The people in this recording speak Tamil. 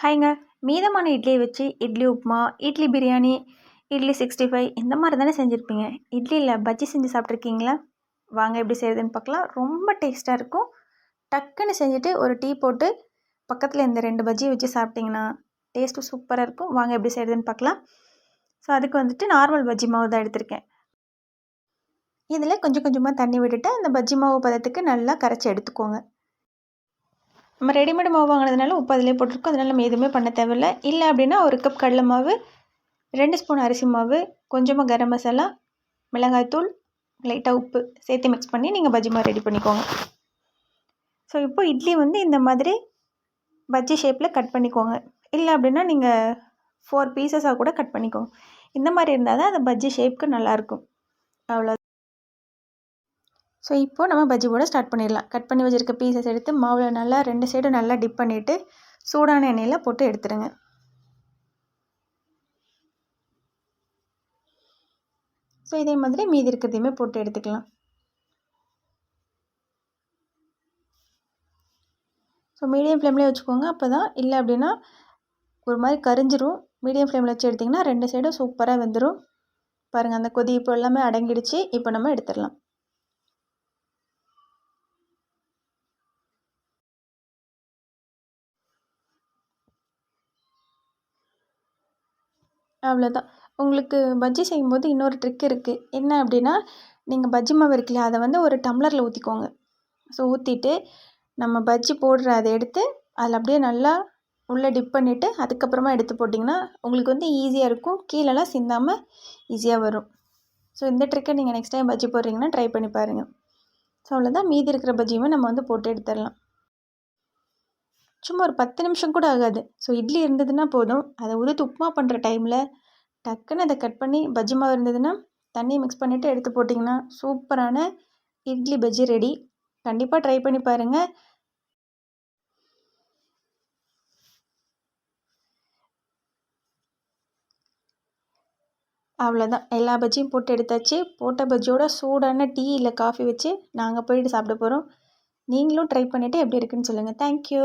ஹாய்ங்க மீதமான இட்லியை வச்சு இட்லி உப்புமா இட்லி பிரியாணி இட்லி சிக்ஸ்டி ஃபைவ் இந்த மாதிரி தானே செஞ்சுருப்பீங்க. இட்லியில் பஜ்ஜி செஞ்சு சாப்பிட்ருக்கீங்களா வாங்க எப்படி செய்யுதுன்னு பார்க்கலாம். ரொம்ப டேஸ்ட்டாக இருக்கும். டக்குன்னு செஞ்சுட்டு ஒரு டீ போட்டு பக்கத்தில் இந்த ரெண்டு பஜ்ஜியை வச்சு சாப்பிட்டிங்கன்னா டேஸ்ட்டு சூப்பராக இருக்கும். வாங்க எப்படி செய்யுதுன்னு பார்க்கலாம். ஸோ அதுக்கு வந்துட்டு நார்மல் பஜ்ஜி மாவு தான் எடுத்திருக்கேன். இதில் கொஞ்சம் கொஞ்சமாக தண்ணி விட்டுட்டு அந்த பஜ்ஜி மாவு பதத்துக்கு நல்லா கரைச்சி எடுத்துக்கோங்க. நம்ம ரெடிமேட் மாவு வாங்கினதுனால உப்பு அதிலே போட்டிருக்கோம். அதனால் நம்ம எதுவுமே பண்ண தேவையில்ல. இல்லை அப்படின்னா ஒரு கப் கடலை மாவு ரெண்டு ஸ்பூன் அரிசி மாவு கொஞ்சமாக கரம் மசாலா மிளகாய்த்தூள் லைட்டாக உப்பு சேர்த்து மிக்ஸ் பண்ணி நீங்கள் பஜ்ஜி மாவு ரெடி பண்ணிக்கோங்க. ஸோ இப்போ இட்லி வந்து இந்த மாதிரி பஜ்ஜி ஷேப்பில் கட் பண்ணிக்கோங்க. இல்லை அப்படின்னா நீங்கள் ஃபோர் பீசஸாக கூட கட் பண்ணிக்கோங்க. இந்த மாதிரி இருந்தால் தான் அந்த பஜ்ஜி ஷேப்புக்கு நல்லாயிருக்கும் அவ்வளோ ஸோ இப்போது நம்ம பஜ்ஜி போட ஸ்டார்ட் பண்ணிடலாம். கட் பண்ணி வச்சுருக்க பீசஸ் எடுத்து மாவில் நல்லா ரெண்டு சைடும் நல்லா டிப் பண்ணிவிட்டு சூடான எண்ணெயில் போட்டு எடுத்துருங்க ஸோ இதே மாதிரி மீதி இருக்கிறதையுமே போட்டு எடுத்துக்கலாம். ஸோ மீடியம் ஃப்ளேம்லேயே வச்சுக்கோங்க. அப்போ தான் இல்லை அப்படின்னா ஒரு மாதிரி கரிஞ்சிரும். மீடியம் ஃப்ளேமில் வச்சு எடுத்திங்கன்னா ரெண்டு சைடும் சூப்பராக வெந்துடும் பாருங்கள் அந்த கொதி இப்போ எல்லாமே அடங்கிடுச்சு. இப்போ நம்ம எடுத்துடலாம். அவ்வளோதான் உங்களுக்கு பஜ்ஜி செய்யும்போது இன்னொரு ட்ரிக் இருக்குது என்ன அப்படின்னா நீங்கள் பஜ்ஜி மாவு இருக்குல்லையா அதை வந்து ஒரு டம்ளரில் ஊற்றிக்கோங்க ஸோ ஊற்றிட்டு நம்ம பஜ்ஜி போடுற அதை எடுத்து அதில் அப்படியே நல்லா உள்ளே டிப் பண்ணிவிட்டு அதுக்கப்புறமா எடுத்து போட்டிங்கன்னா உங்களுக்கு வந்து ஈஸியாக இருக்கும். கீழெல்லாம் சிந்தாமல் ஈஸியாக வரும். ஸோ இந்த ட்ரிக்கை நீங்கள் நெக்ஸ்ட் டைம் பஜ்ஜி போடுறீங்கன்னா ட்ரை பண்ணி பாருங்கள் ஸோ அவ்வளோதான் மீதி இருக்கிற பஜ்ஜியுமே நம்ம வந்து போட்டு எடுத்துடலாம். சும்மா ஒரு பத்து நிமிஷம் கூட ஆகாது. ஸோ இட்லி இருந்ததுன்னா போதும். அதை உதுத்து உப்புமா பண்ணுற டைமில் டக்குன்னு அதை கட் பண்ணி பஜ்ஜி மாவு இருந்ததுன்னா தண்ணி மிக்ஸ் பண்ணிவிட்டு எடுத்து போட்டிங்கன்னா சூப்பரான இட்லி பஜ்ஜி ரெடி கண்டிப்பாக ட்ரை பண்ணி பாருங்கள் அவ்வளோதான் எல்லா பஜ்ஜியும் போட்டு எடுத்தாச்சு. போட்ட பஜ்ஜியோட சூடான டீ இல்லை காஃபி வச்சு நாங்கள் போயிட்டு சாப்பிட போகிறோம் நீங்களும் ட்ரை பண்ணிவிட்டு எப்படி இருக்குன்னு சொல்லுங்கள் தேங்க்யூ